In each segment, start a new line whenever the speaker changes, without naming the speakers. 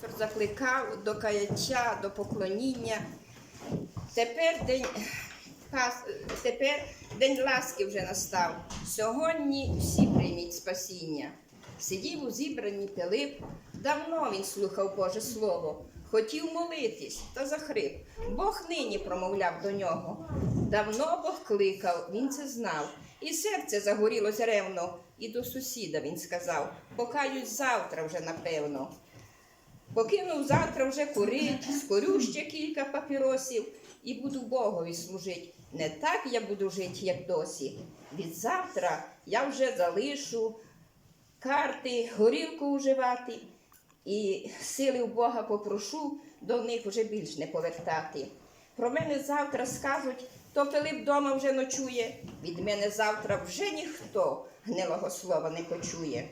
Пастор закликав до каяття, до поклоніння. Тепер день, тепер день ласки вже настав. Сьогодні всі прийміть спасіння. Сидів у зібранні Пилип, давно він слухав Боже Слово, хотів молитись та захрип. Бог нині промовляв до нього. Давно Бог кликав, він це знав. І серце загорілось ревно, і до сусіда він сказав: покаюсь завтра вже напевно. Покинув завтра вже курить, скорю ще кілька папіросів і буду Богові служить. Не так я буду жити, як досі. Від завтра я вже залишу карти, горілку уживати, і сили в Бога попрошу до них вже більш не повертати. Про мене завтра скажуть, то Пилип дома вже ночує. Від мене завтра вже ніхто гнилого слова не почує.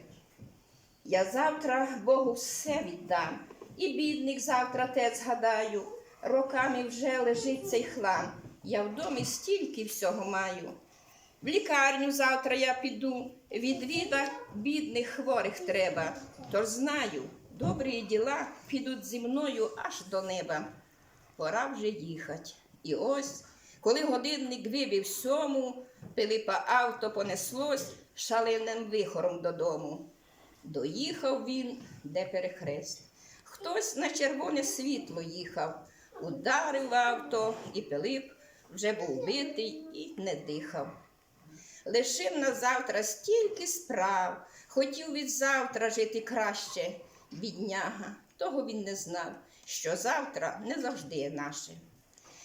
Я завтра Богу все віддам, і бідних завтра те згадаю. Роками вже лежить цей хлам. Я в домі стільки всього маю. В лікарню завтра я піду, відвіда бідних хворих треба. Тож знаю, добрі діла підуть зі мною аж до неба. Пора вже їхать. І ось, коли годинник вибив сьому, Пилипа авто понеслось шаленим вихором додому. Доїхав він, де перехрест. Хтось на червоне світло їхав, ударив авто, і Пилип вже був битий і не дихав. Лишив на завтра стільки справ, хотів від завтра жити краще. Бідняга, того він не знав, що завтра не завжди є наше.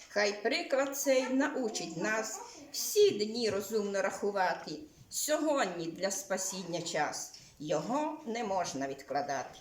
Хай приклад цей научить нас всі дні розумно рахувати. Сьогодні для спасіння час, його не можна відкладати.